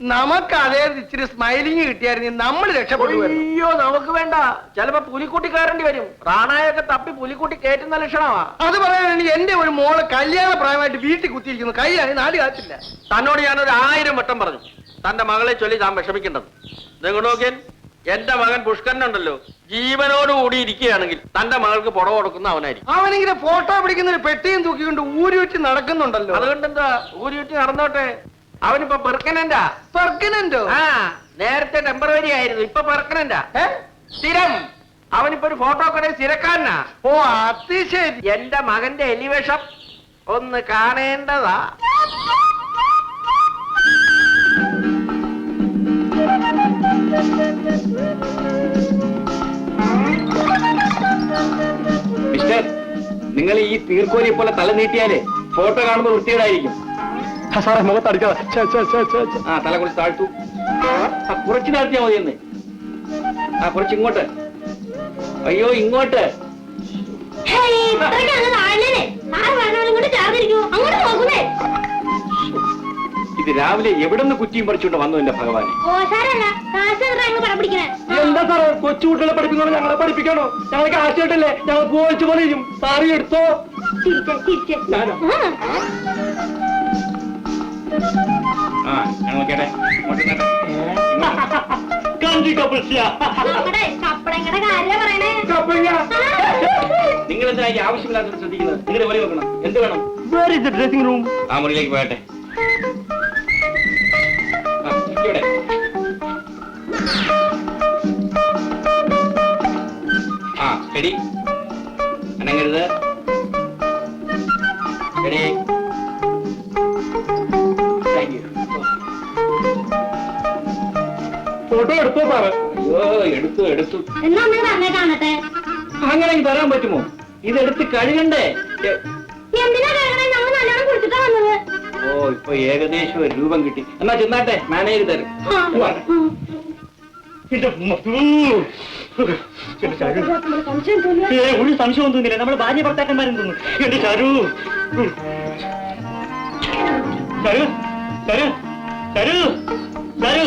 നമുക്ക് അതേ ഇച്ചിരി സ്മൈലിങ് കിട്ടിയായിരുന്നു. നമ്മൾ രക്ഷപ്പെടും അയ്യോ നമുക്ക് വേണ്ട. ചിലപ്പോ പുലിക്കുട്ടി കയറേണ്ടി വരും. റാണായൊക്കെ തപ്പി പുലിക്കുട്ടി കയറ്റുന്ന ലക്ഷണമാ. അത് പറയാനാണെങ്കിൽ എന്റെ ഒരു മോൾ കല്യാണ പ്രായമായിട്ട് വീട്ടിൽ കുത്തിയിരിക്കുന്നു. കൈയാണ് നാട് കാത്തില്ല തന്നോട് ഞാൻ ഒരു ആയിരം വട്ടം പറഞ്ഞു. തന്റെ മകളെ ചൊല്ലി താൻ വിഷമിക്കേണ്ടത്. നിങ്ങൾ നോക്കിയാൽ എന്റെ മകൻ പുഷ്കരനുണ്ടല്ലോ ജീവനോട് കൂടി ഇരിക്കുകയാണെങ്കിൽ തന്റെ മകൾക്ക് പുടവ കൊടുക്കുന്ന അവനായിരിക്കും. അവനിങ്ങനെ ഫോട്ടോ പിടിക്കുന്ന ഒരു പെട്ടിയും തൂക്കിക്കൊണ്ട് ഊരുവെച്ച് നടക്കുന്നുണ്ടല്ലോ. അതുകൊണ്ട് എന്താ ഊരി വെച്ച് നടന്നോട്ടെ. അവനിപ്പോ പെർക്കനന്റാ. പെർക്കനന്റോ? ആ നേരത്തെ ടെമ്പററി ആയിരുന്നു ഇപ്പൊ പെർക്കനന്റാ? സ്ഥിരം. അവനിപ്പോ ഒരു ഫോട്ടോ കടയിൽ സ്ഥിരക്കാരനാ. ഓ അത് ശരി. എന്റെ മകന്റെ എലിവേഷം ഒന്ന് കാണേണ്ടതാ. മിസ്റ്റർ നിങ്ങൾ ഈ തീർക്കോലി പോലെ തല നീട്ടിയാലേ ഫോട്ടോ കാണുമ്പോൾ വൃത്തികേടായിരിക്കും. സാറേ മുഖത്തടിക്കാ ആ തല കുറച്ച് താഴ്ത്തു. ആ കുറച്ച് താഴ്ത്തിയാ മതി എന്ന്. ആ കുറച്ച് ഇങ്ങോട്ട്. അയ്യോ ഇങ്ങോട്ട്. ഇത് രാവിലെ എവിടെ നിന്ന് കുറ്റിയും പറിച്ചുകൊണ്ട് വന്നു എന്റെ ഭഗവാനെ. എന്താ സാറേ കൊച്ചുകുട്ടികളെ പഠിപ്പിക്കണോ ഞങ്ങളെ പഠിപ്പിക്കണോ? ഞങ്ങൾക്ക് ആശയട്ടല്ലേ ഞങ്ങൾ പോയിച്ചു പോലെ ചെയ്യും. സാറി എടുത്തോ. ചിരിച്ച്, ചിരിച്ച്. ആ. ഞാൻ നോക്കിയാട്ടെ. കണ്ടിട്ടോ നമ്മുടെ കപ്പടങ്ങടെ കാര്യം പറയണേ. നിങ്ങൾ എന്തിനാ ഈ ആവശ്യമില്ലാത്തത് ശ്രദ്ധിക്കുന്നത്? നിങ്ങളുടെ വഴി വെക്കണം എന്ത് വേണം? ഡ്രസ്സിംഗ് റൂം ആ മുറിയിലേക്ക് പോകട്ടെ ആ, ഇവിടെ. ആ റെഡി. അനങ്ങരുത്. ശരി ഫോട്ടോ എടുത്തോ സാറ്. എടുത്തു എടുത്തു. എന്നാ ഒന്ന് തന്നെ കാണട്ടെ. അങ്ങനെ തരാൻ പറ്റുമോ? ഇതെടുത്ത് കഴുകണ്ടേ? എന്തിനാ കഴുകണേ? നമ്മൾ നല്ലോണം കുളിച്ചിട്ടാ വന്നത്. ഓ ഇപ്പൊ ഏകദേശം ഒരു രൂപം കിട്ടി. എന്നാ ചെന്നാട്ടെ മാനേജർ തരും. ഒരു സംശയവും തോന്നില്ല നമ്മൾ ഭാര്യ ഭർത്താക്കന്മാരും തോന്നുന്നു എന്റെ ചരു. ചരു ചരു ചരു ചരു.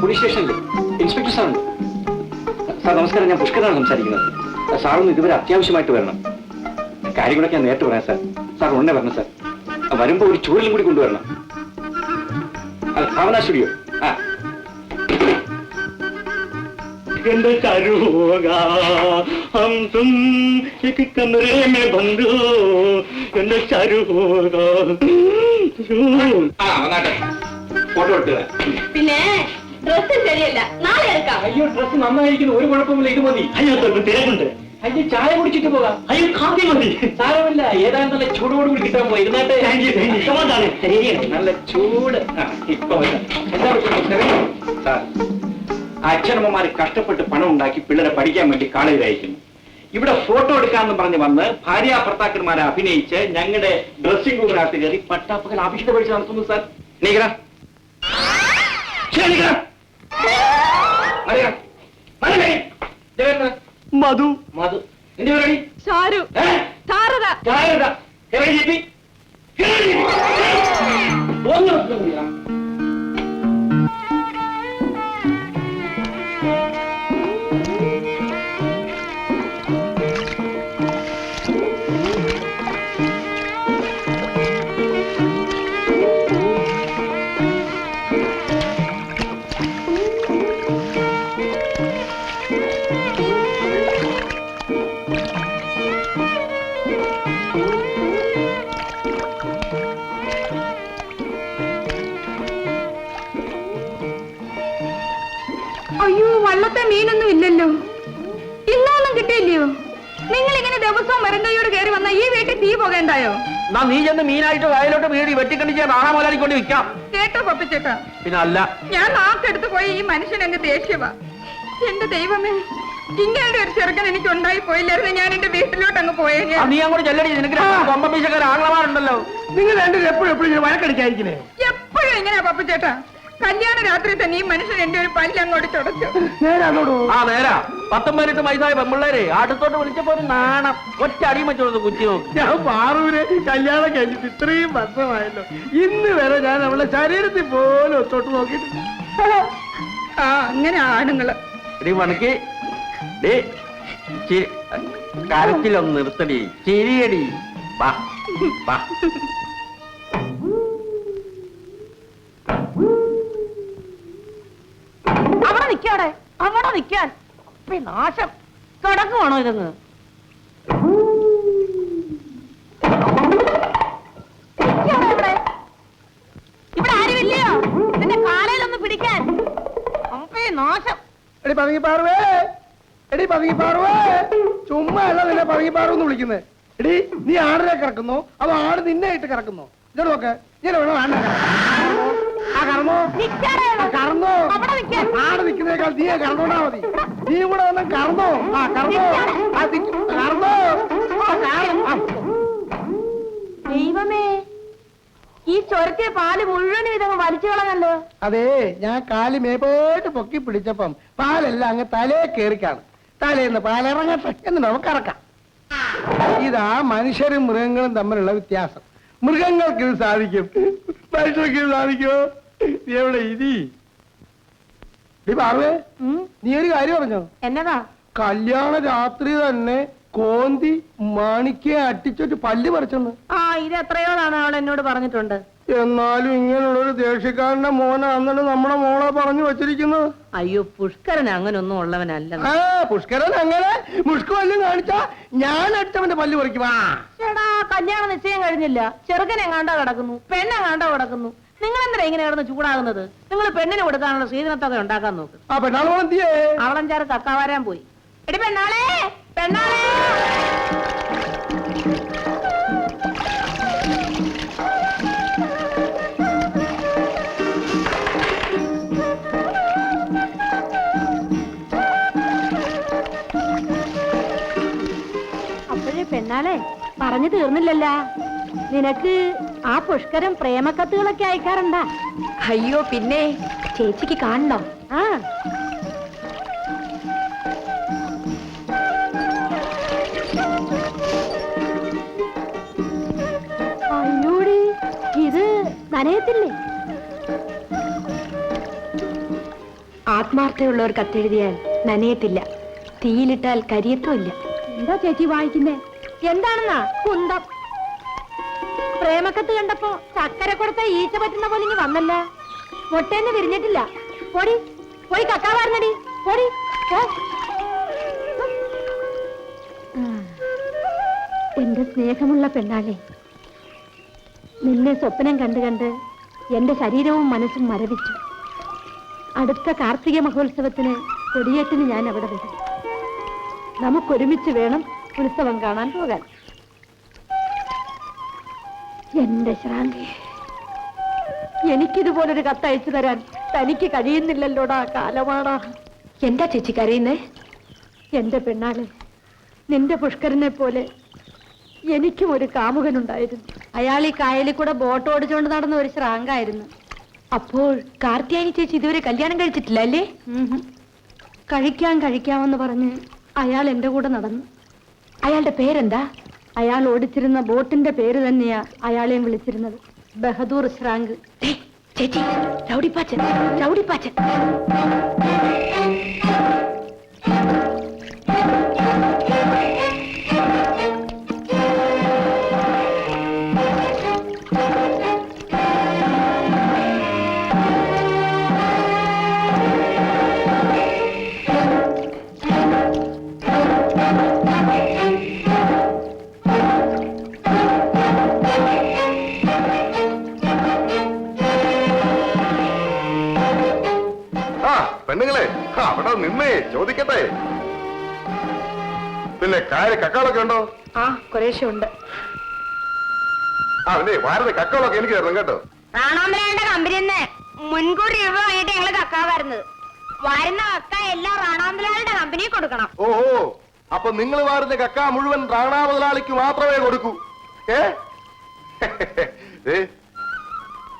പോലീസ് സ്റ്റേഷനിൽ ഇൻസ്പെക്ടർ സാറുണ്ട് സാർ നമസ്കാരം. ഞാൻ പുഷ്കരാണ് സംസാരിക്കുന്നത്. സാറൊന്ന് ഇതുവരെ അത്യാവശ്യമായിട്ട് വരണം. കാര്യങ്ങളൊക്കെ ഞാൻ നേരിട്ട് പറയാം സാർ. സാർ ഉടനെ വരണം സാർ. വരുമ്പോ ഒരു ചൂരലും കൂടി കൊണ്ടുവരണം. ഭാവന സ്റ്റുഡിയോ. ആ. എന്റെ ചരുവോഗാ ഹം തും എക്ക് കമരേ മേ ബന്ധു എന്റെ ചരുവോഗാ ഫോട്ടോ എടുക്കുക പിന്നെ ഡ്രസ്സ് ശരിയല്ല. നാളെ അയ്യോ ഡ്രസ്സ് നന്നായിരിക്കുന്നു. ഒരു കുഴപ്പമില്ല ഇത് മതി. അയ്യോ തിരക്കുണ്ട്. അയ്യോ ചായ കുടിച്ചിട്ട് പോകാം. അയ്യോ കാപ്പി മതി. സാരമില്ല. ഏതാണ്ട് നല്ല ചൂടോട് കൂടി കിട്ടാൻ പോയി. ഇരുന്നാട്ടെ. നല്ല ചൂട്. ഇപ്പൊ? സാർ അച്ഛനമ്മമാര് കഷ്ടപ്പെട്ട് പണം ഉണ്ടാക്കി പിള്ളേരെ പഠിക്കാൻ വേണ്ടി കോളേജിൽ അയക്കുന്നു ഇവിടെ ഫോട്ടോ എടുക്കാന്ന് പറഞ്ഞ് വന്ന് ഭാര്യ ഭർത്താക്കന്മാരെ അഭിനയിച്ച് ഞങ്ങളുടെ ഡ്രസ്സിംഗ് റൂമിനകത്ത് കയറി പട്ടാപ്പകൽ അഭിഷിത പഠിച്ച് നടത്തുന്നു സാർ. നീക്കറ ശരി മധു. മധു. ഷാരു താരത. ചാരത എവിടെ ഒന്ന് എന്നാ നീ ചെന്ന് മീനായിട്ട് വയലോട്ട് വീടി വെട്ടിക്കണ്ടിച്ച് നാണമോലാടിക്കൊണ്ട് വിൽക്കാം കേട്ടോ പപ്പിച്ചേട്ടാ. പിന്നെ അല്ല ഞാൻ നാക്കെടുത്ത് പോയി ഈ മനുഷ്യൻ എന്റെ ദേഷ്യവാ. എന്റെ ദൈവമേ ഇങ്ങനെ ഒരു ചെറുക്കൻ എനിക്ക് ഉണ്ടായി പോയില്ലായിരുന്നു. ഞാൻ എന്റെ വീട്ടിലോട്ട് അങ്ങ് പോയത് നീ അങ്ങോട്ട് ചെല്ലടി. നിനക്ക് കൊമ്പീശക്കാർ ആംഗ്ലമാരുണ്ടല്ലോ നിങ്ങൾ രണ്ടുപേരും എപ്പോഴും എപ്പോഴും ഇങ്ങനെ വഴക്കടിക്കാതിരിക്കണേ? എപ്പോഴും എങ്ങനെയാ പപ്പിച്ചേട്ടാ. കല്യാണ രാത്രി തന്നെ ഈ മനുഷ്യൻ എന്റെ ഒരു പല്ല് അങ്ങോട്ട് തുടച്ചു ആ നേരാ. പത്തും പതിനെട്ട് വയസ്സായ പെമ്പിള്ളേരെ അടുത്തോട്ട് വിളിച്ചപ്പോ ഒരു നാണം ഒറ്റ അടിയും വെച്ചോളൂ കുച്ചി നോക്കി. ഞാൻ പാറൂര് കല്യാണം കഴിഞ്ഞിട്ട് ഇത്രയും വർഷമായല്ലോ. ഇന്ന് വരെ ഞാൻ അവളെ ശരീരത്തിൽ പോലും ഒത്തോട്ട് നോക്കിയിട്ടില്ല. ആ അങ്ങനെ ആണുങ്ങൾ. എടി മണക്ക്. ഡേ കരച്ചിലൊന്ന് നിർത്തടി. ചിരിയടി. വാ വാ. ഈ നാശം. കിടക്കുവാണോ ഇതങ്ങ്? ഇവിടെ. ആരുമില്ലയോ? എന്റെ കാലയിലൊന്ന് പിടിക്കാൻ. അമ്പേ നാശം. എടി പതുങ്ങി പാറുവേ എടി പതുങ്ങി പാറുവേ ചുമ്മാ അല്ല നിന്നെ പതുങ്ങി പാറു വിളിക്കുന്നത് എടി നീ ആടിനെ കിടക്കുന്നോ അതോ ആട് നിന്നെ ഇട്ട് കിടക്കുന്നോ നോക്ക്. ഇങ്ങനെ വേണോ ആടിനെ കറന്നോ? കറന്നോ. ആട് നിൽക്കുന്നേക്കാൾ നീ കറന്നോണ്ടാ മതി. നീ കൂടെ വന്ന് കറന്നോ? ആ കറന്നു. കറന്നോ. ദൈവമേ ഈ ചൊരത്തിയ പാൽ മുഴുവനും ഇതങ്ങ് വലിച്ചു കളഞ്ഞല്ലോ. അതെ ഞാൻ കാൽ മേപ്പോട്ട് പൊക്കി പിടിച്ചപ്പം പാലെല്ലാം അങ്ങ് തലേ കയറിക്കാണ് തലേന്ന് പാലിറങ്ങട്ടെ എന്ന് നമുക്ക് ഇറക്കാം ഇതാ മനുഷ്യരും മൃഗങ്ങളും തമ്മിലുള്ള വ്യത്യാസം. മൃഗങ്ങൾക്ക് ഇത് സാധിക്കും. മനുഷ്യർക്ക് ഇത് സാധിക്കുമോ? നീ എവിടെ? ഇതി നീ പറഞ്ഞേ നീ ഒരു കാര്യം പറഞ്ഞോ? എന്നതാ? കല്യാണ രാത്രി തന്നെ കോന്തി മാണിക്കെ അട്ടിച്ചൊരു പല്ല് പറിച്ചെന്ന്. ആ ഇത് എത്രയോ തവണ അവൾ എന്നോട് പറഞ്ഞിട്ടുണ്ട്? എന്നാലും ഇങ്ങനെയുള്ളൊരു ദേഷ്യക്കാരന്റെ മോനാണെന്നാണ് നമ്മുടെ മോളെ പറഞ്ഞു വെച്ചിരിക്കുന്നത്. അയ്യോ പുഷ്കരൻ അങ്ങനൊന്നും ഉള്ളവനല്ല. ആ പുഷ്കരൻ അങ്ങനെ മുഷ്കു കാണിച്ച കാണിച്ചാ ഞാൻ അടുത്തവന്റെ പല്ല് പറിക്കും ആ ചേടാ കല്യാണ നിശ്ചയം കഴിഞ്ഞില്ല. ചെറുക്കൻ എങ്ങാണ്ടോ കിടക്കുന്നു? പെണ്ണെങ്ങാണ്ടോ കിടക്കുന്നു? നിങ്ങൾ എന്തിനാ ഇങ്ങനെ കിടന്ന് ചൂടാകുന്നത്? നിങ്ങൾ പെണ്ണിന് കൊടുക്കാനുള്ള സ്വീകരണത്തൊക്കെ ഉണ്ടാക്കാൻ നോക്ക്. ആ പെണ്ണാൾ എന്തിയേ അവളഞ്ചാറ് കക്കാവാരാൻ പോയി. എടി പെണ്ണാളെ പെണ്ണാളെ! അപ്പോഴേ പെണ്ണാളെ പറഞ്ഞു തീർന്നില്ലല്ല. നിനക്ക് ആ പുഷ്കരം പ്രേമക്കത്തുകളൊക്കെ അയക്കാറുണ്ടാ. അയ്യോ പിന്നെ? ചേച്ചിക്ക് കാണണോ? ആ. അയ്യോടി ഇത് നനയത്തില്ലേ? ആത്മാർത്ഥയുള്ള ഒരു കത്തെഴുതിയാൽ നനയത്തില്ല. തീയിലിട്ടാൽ കരിയത്തുമില്ല എന്താ ചേച്ചി വായിക്കുന്നേ? എന്താണെന്നാ? കുന്തം. പ്രേമക്കത്ത് കണ്ടപ്പോ ചക്കര കൊടുത്ത ഈച്ച പറ്റുന്ന പോലെ ഇനി വന്നല്ല. മുട്ടേന്ന് വിരിഞ്ഞിട്ടില്ല. പൊടി പോയി കക്കാവാർന്നടി പൊടി എന്റെ സ്നേഹമുള്ള പെണ്ണാളെ നിന്നെ സ്വപ്നം കണ്ട് കണ്ട് എന്റെ ശരീരവും മനസ്സും മരവിച്ചു. അടുത്ത കാർത്തിക മഹോത്സവത്തിന് കൊടിയേറ്റിന് ഞാൻ അവിടെ വരും. നമുക്കൊരുമിച്ച് വേണം ഉത്സവം കാണാൻ പോകാൻ. എന്റെ ശ്രാന്തി. എനിക്കിതുപോലൊരു കത്തയച്ചു തരാൻ തനിക്ക് കഴിയുന്നില്ലല്ലോടാ കാലമാടാ. എന്താ ചേച്ചി കരയുന്നേ? എന്റെ പെണ്ണാളെ നിന്റെ പുഷ്കരനെ പോലെ എനിക്കും ഒരു കാമുകനുണ്ടായിരുന്നു. അയാൾ ഈ കായലിൽ കൂടെ ബോട്ട് ഓടിച്ചുകൊണ്ട് നടന്ന ഒരു ശ്രാങ്കായിരുന്നു. അപ്പോൾ കാർത്തിയാനി ചേച്ചി ഇതുവരെ കല്യാണം കഴിച്ചിട്ടില്ല അല്ലേ? കഴിക്കാൻ കഴിക്കാം കഴിക്കാമെന്ന് പറഞ്ഞ് അയാൾ എന്റെ കൂടെ നടന്നു. അയാളുടെ പേരെന്താ? അയാൾ ഓടിച്ചിരുന്ന ബോട്ടിന്റെ പേര് തന്നെയാ അയാളെയും വിളിച്ചിരുന്നത്. ബഹദൂർ ശ്രാങ്ക്. ചേച്ചി രൗഡിപ്പാച്ചൻ രൗഡിപ്പാച്ചൻ. പെണ്ണുങ്ങളെ അവിടെ നിന്നേ ചോദിക്കട്ടെ. പിന്നെ കാര്യ കക്കാളൊക്കെ ഉണ്ടോ? ആ കുറേശ്ശെ ഉണ്ട്. ആ പിന്നെ വാരത്തെ കക്കാളൊക്കെ എനിക്ക് തരണം കേട്ടോ. റാണാമ്പലയുടെ കമ്പനി മുൻകൂർ രൂപ വാങ്ങിയിട്ട് ഞങ്ങൾ കക്ക വരുന്നത്. വരുന്ന കക്ക എല്ലാം റാണാമ്പലയുടെ കമ്പനി കൊടുക്കണം. ഓഹോ അപ്പൊ നിങ്ങൾ വാരുന്ന കക്ക മുഴുവൻ റാണാ മുതലാളിക്ക് മാത്രമേ കൊടുക്കൂ. ഏ? ഏ,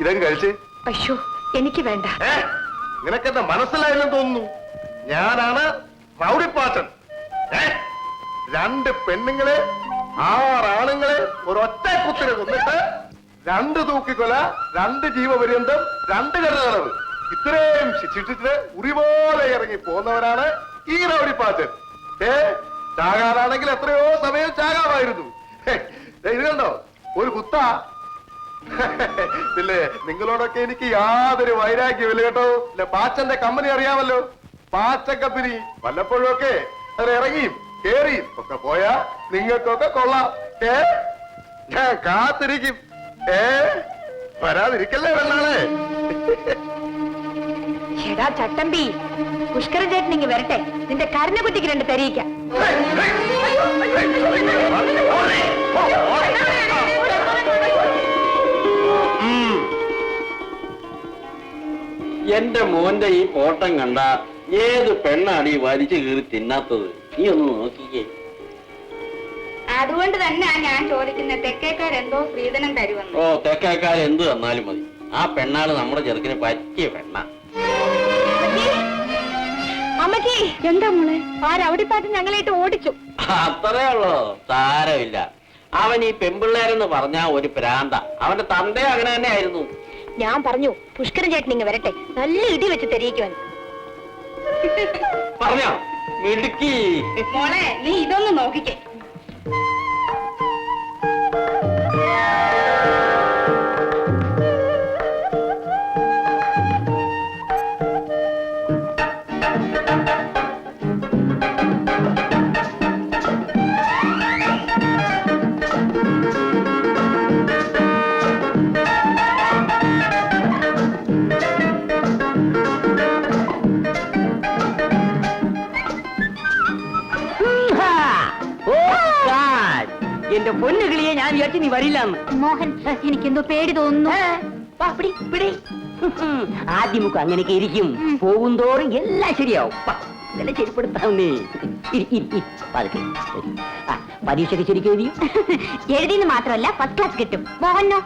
ഇതങ്ങ് കഴിച്ച്? അയ്യോ എനിക്ക് വേണ്ട. ഏ? നിനക്കെന്റെ മനസ്സിലായില്ലെന്ന് തോന്നുന്നു? ഞാനാണ് മൗടിപ്പാച്ചൻ രണ്ട് പെണ്ണുങ്ങളെ ആറാണുങ്ങളെ ഒരൊറ്റ കുത്തിനെ കൊന്നിട്ട് രണ്ട് തൂക്കിക്കൊല രണ്ട് ജീവപര്യന്തം രണ്ട് കരുതളവ് ഇത്രയും ശിക്ഷിച്ചിട്ട് ഉറിപോലെ ഇറങ്ങി പോകുന്നവരാണ് ഈ റൗഡിപ്പാച്ചൻ ഏ? ചാകാനാണെങ്കിൽ എത്രയോ സമയം ചാകാമായിരുന്നു ഇത് കണ്ടോ? ഒരു കുത്ത പിന്നെ നിങ്ങളോടൊക്കെ എനിക്ക് യാതൊരു വൈരാഗ്യമില്ല കേട്ടോ ഇല്ല പാച്ചന്റെ കമ്പനി അറിയാമല്ലോ പാച്ച കമ്പനി വല്ലപ്പോഴും ഒക്കെ അത് ഇറങ്ങിയും കേറിയും ഒക്കെ പോയാ നിങ്ങൾക്കൊക്കെ കൊള്ളാം ഏ ഞാൻ കാത്തിരിക്കും ഏ വരാതിരിക്കല്ലേ വെള്ളാളെ എടാ ചട്ടമ്പി പുഷ്കരൻ ചേട്ടൻ ഇങ്ങ് വരട്ടെ നിന്റെ കരിഞ്ഞ കുട്ടിക്ക് രണ്ട് തെരയിക്കാം എന്റെ മോന്റെ ഈ ഓട്ടം കണ്ട ഏത് പെണ്ണാണ് ഈ വലിച്ചു കീറി തിന്നാത്തത്? നീ ഒന്ന് നോക്കിക്കേ. അതുകൊണ്ട് തന്നെ ഞാൻ ചോദിക്കുന്നത് തെക്കേക്കാരെന്തോ സ്ത്രീധനം തരുമെന്ന്. ഓ തെക്കേക്കാർ എന്ത് തന്നാലും മതി. ആ പെണ്ണാണ് നമ്മുടെ ചെറുക്കിന് പറ്റിയ പെണ്ണ. അമ്മയ്ക്ക് എന്താ മോളെ? ആ രവടിപ്പാട്ട് ഞങ്ങളായിട്ട് ഓടിച്ചു. അത്രേ ഉള്ളോ. സാരമില്ല. അവൻ ഈ പെമ്പിള്ളേരെന്ന് പറഞ്ഞ ഒരു പ്രാന്ത. അവന്റെ തന്റെ അങ്ങനെ തന്നെ ആയിരുന്നു ഞാൻ പറഞ്ഞു പുഷ്കരൻ ചേട്ടൻ ഇങ്ങ് വരട്ടെ. നല്ല ഇടി വെച്ച് തെരയിക്കുവാൻ. പറഞ്ഞോ മിടുക്കി. മോളെ നീ ഇതൊന്ന് നോക്കിക്കേ. കിളിയെ വരില്ല മോഹൻ എനിക്ക് എന്തോ പേടി തോന്നുന്നു ആദ്യമൊക്കെ അങ്ങനെയൊക്കെ ഇരിക്കും. പോകും തോറും എല്ലാം ശരിയാവും. ഇതെല്ലാം ശരിപ്പെടുത്താവുന്നേ പരീക്ഷയ്ക്ക് ശരിക്കും എഴുതി എഴുതിന്ന് മാത്രമല്ല ഫസ്റ്റ് ക്ലാസ് കിട്ടും. മോഹനോ?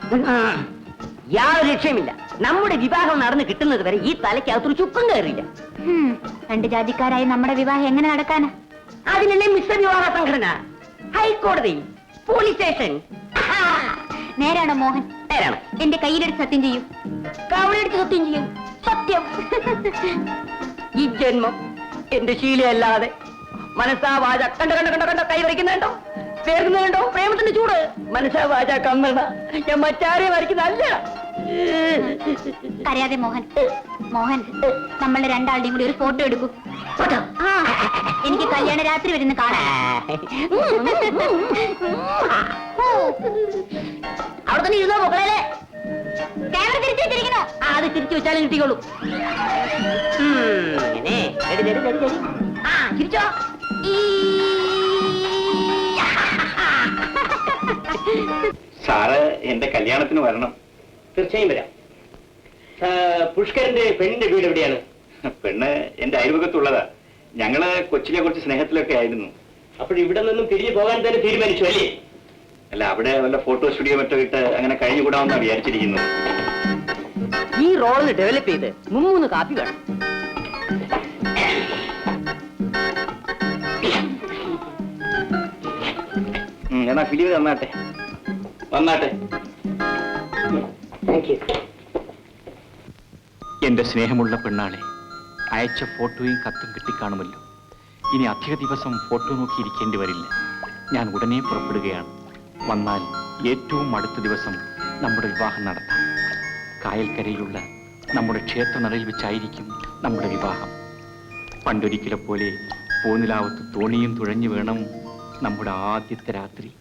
യാതൊരു ലക്ഷ്യമില്ല നമ്മുടെ വിവാഹം നടന്ന് കിട്ടുന്നത് വരെ ഈ തലയ്ക്കകത്തൊരു ചുക്കം കയറിയില്ല. ഹും, രണ്ട് ജാതിക്കാരായി നമ്മുടെ വിവാഹം എങ്ങനെ നടക്കാനാ? അതിനല്ലേ മിശ്ര വിവാഹ സംഘടന? ഹൈക്കോടതി പോലീസ് സ്റ്റേഷൻ. നേരാണോ മോഹൻ? നേരാണ്. എന്റെ കയ്യിലെടുത്ത് സത്യം ചെയ്യൂ. കവളെടുത്ത് സത്യം ചെയ്യും. സത്യം. ഈ ജന്മം എന്റെ ശീലയല്ലാതെ മനസ്സാ വാച കണ്ട കണ്ട കണ്ട കണ്ട കൈ വരയ്ക്കുന്നുണ്ടോ? ചേർക്കുന്നുണ്ടോ പ്രേമത്തിന്റെ ചൂട്. മനസ്സാ വാച കമ്മണ. ഞാൻ മറ്റാരെ വരയ്ക്കുന്നല്ല കരയാതെ മോഹൻ. മോഹൻ നമ്മളെ രണ്ടാളുടെയും കൂടി ഒരു ഫോട്ടോ എടുക്കൂ. ഫോട്ടോ? ആ എനിക്ക് കല്യാണ രാത്രി വരുന്ന കാണാൻ അവിടെ തന്നെ ഇരുന്നോ മുകളിലെ ക്യാമറ തിരിച്ചു വെച്ചിരിക്കണോ ആ അത് തിരിച്ചു വെച്ചാലും കിട്ടിക്കോളൂ. ആ ചിരിച്ചോ സാറ് എന്റെ കല്യാണത്തിന് വരണം. തീർച്ചയായും വരാം. പുഷ്കരന്റെ പെണ്ണിന്റെ വീട് എവിടെയാണ്? പെണ്ണ് എന്റെ അയൽവകത്തുള്ളതാ ഞങ്ങൾ കൊച്ചിലെ കുറച്ച് സ്നേഹത്തിലൊക്കെ ആയിരുന്നു. അപ്പോൾ ഇവിടെ നിന്നും തിരിഞ്ഞു പോകാൻ തന്നെ തീരുമാനിച്ചു അല്ലേ? അല്ല അവിടെ വല്ല ഫോട്ടോ സ്റ്റുഡിയോ മറ്റോ ഇട്ട് അങ്ങനെ കഴിഞ്ഞുകൂടാമെന്നാ വിചാരിച്ചിരിക്കുന്നത് ഈ റോൾ ഡെവലപ്പ് ചെയ്ത് മുമ്മൂന്ന് കാപ്പി വേണം. എന്നാ ഫിലിം തന്നാട്ടെ വന്നാട്ടെ എന്റെ സ്നേഹമുള്ള പെണ്ണാളെ അയച്ച ഫോട്ടോയും കത്തും കിട്ടിക്കാണുമല്ലോ. ഇനി അധിക ദിവസം ഫോട്ടോ നോക്കിയിരിക്കേണ്ടി വരില്ല. ഞാൻ ഉടനെ പുറപ്പെടുകയാണ്. വന്നാൽ ഏറ്റവും അടുത്ത ദിവസം നമ്മുടെ വിവാഹം നടത്താം. കായൽക്കരയിലുള്ള നമ്മുടെ ക്ഷേത്ര നടയിൽ വെച്ചായിരിക്കും നമ്മുടെ വിവാഹം. പണ്ടൊരിക്കലെ പോലെ പൂനിലാവത്ത് തോണിയും തുഴഞ്ഞു വേണം നമ്മുടെ ആദ്യത്തെ രാത്രി.